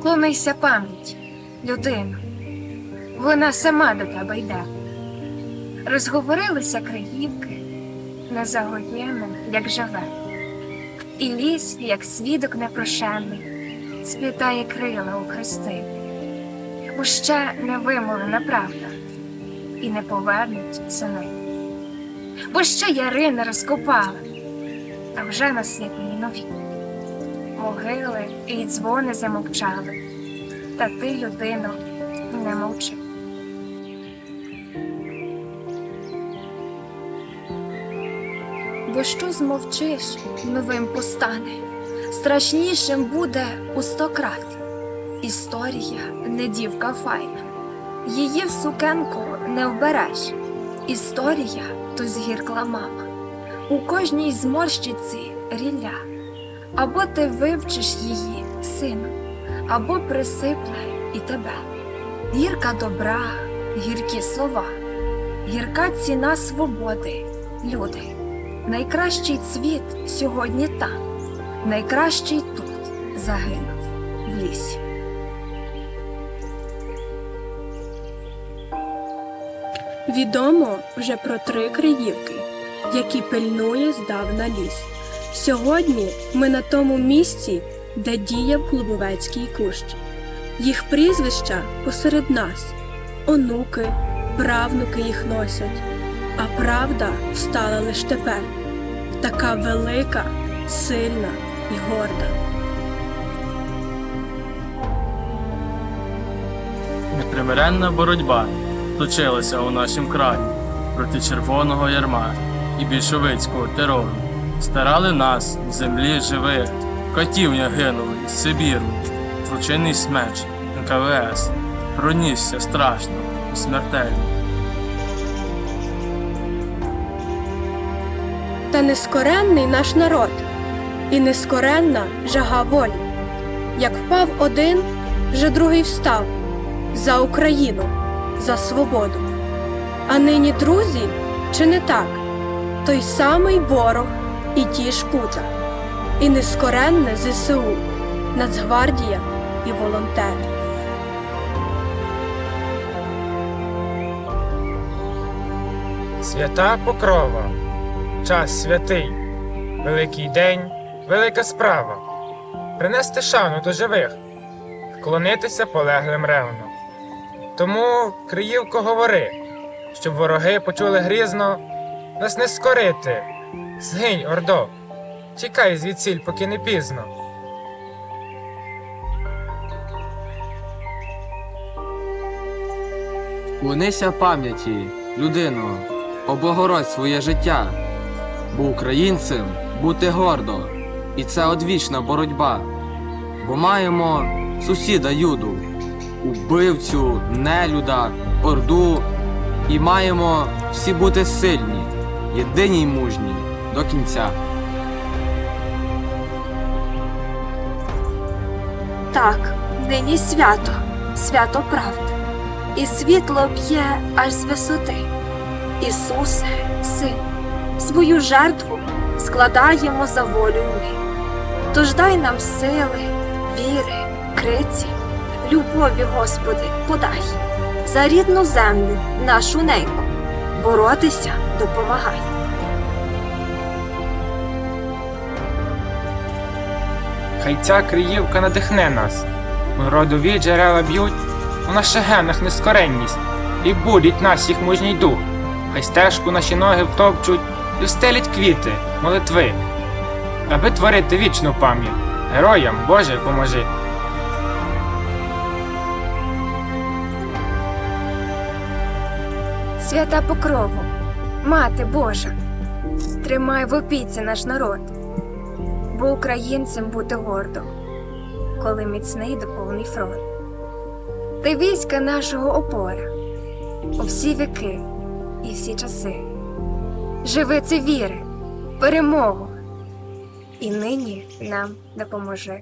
Вклонися пам'ять, людину, вона сама до тебе йде. Розговорилися краївки, не загоєно, як живе, і ліс, як свідок непрошений, сплітає крила у хрести, бо ще не вимовлена правда, і не повернуть сини. Бо ще яри не розкопали, та вже насипані нові. Могили і дзвони замовчали, та ти, людино, не мовчи. Бо що змовчиш, новим постане, страшнішим буде у сто крат. Історія не дівка файна, її в сукенку не вбереш. Історія то згіркла мама, у кожній зморщиці рілля. Або ти вивчиш її, сину, або присипле і тебе. Гірка добра, гіркі слова, гірка ціна свободи, люди. Найкращий цвіт сьогодні там, найкращий тут загинув в лісі. Відомо вже про три криївки, які пильнує здавна ліс. Сьогодні ми на тому місці, де діяв Клубовецький кущ. Їх прізвища посеред нас, онуки, правнуки їх носять, а правда встала лиш тепер, така велика, сильна і горда. Непримиренна боротьба точилася у нашім краї проти червоного ярма і більшовицького терору. Старали нас в землі живих, катівня гинули з Сибіру, злочинний смеч НКВС пронісся страшно і смертельно. Та нескоренний наш народ, і нескоренна жага волі. Як впав один, вже другий встав за Україну, за свободу. А нині друзі, чи не так? Той самий ворог і ті ж пута, і нескоренне ЗСУ, Нацгвардія і волонтери. Свята Покрова, час святий, великий день, велика справа. Принести шану до живих, вклонитися полеглим ревно. Тому, Криївко, говори, щоб вороги почули грізно, нас не скорити. Згинь, Ордо, тікай звідсіль, поки не пізно. Вклонися пам'яті, людино, облагородь своє життя, бо українцем бути гордо, і це одвічна боротьба. Бо маємо сусіда юду, убивцю, нелюда, орду, і маємо всі бути сильні, єдині й мужні до кінця. Так, нині свято, свято правди, і світло б'є аж з висоти. Ісусе, Син, свою жертву складаємо за волю ми. Тож дай нам сили, віри, криці, любові, Господи, подай, за рідну землю, нашу неньку, боротися допомагай. Хай ця Криївка надихне нас, родові джерела б'ють, у наших генах нескоренність, і будуть нас їх мужній дух. Хай стежку наші ноги втопчуть і встелять квіти, молитви, аби творити вічну пам'ять. Героям Боже поможи. Свята Покрову, Мати Божа, тримай в опіці наш народ, бо українцям бути гордо, коли міцний доповний фронт. Ти війська нашого опора у всі віки і всі часи. Живи це віри, перемогу, і нині нам допоможи.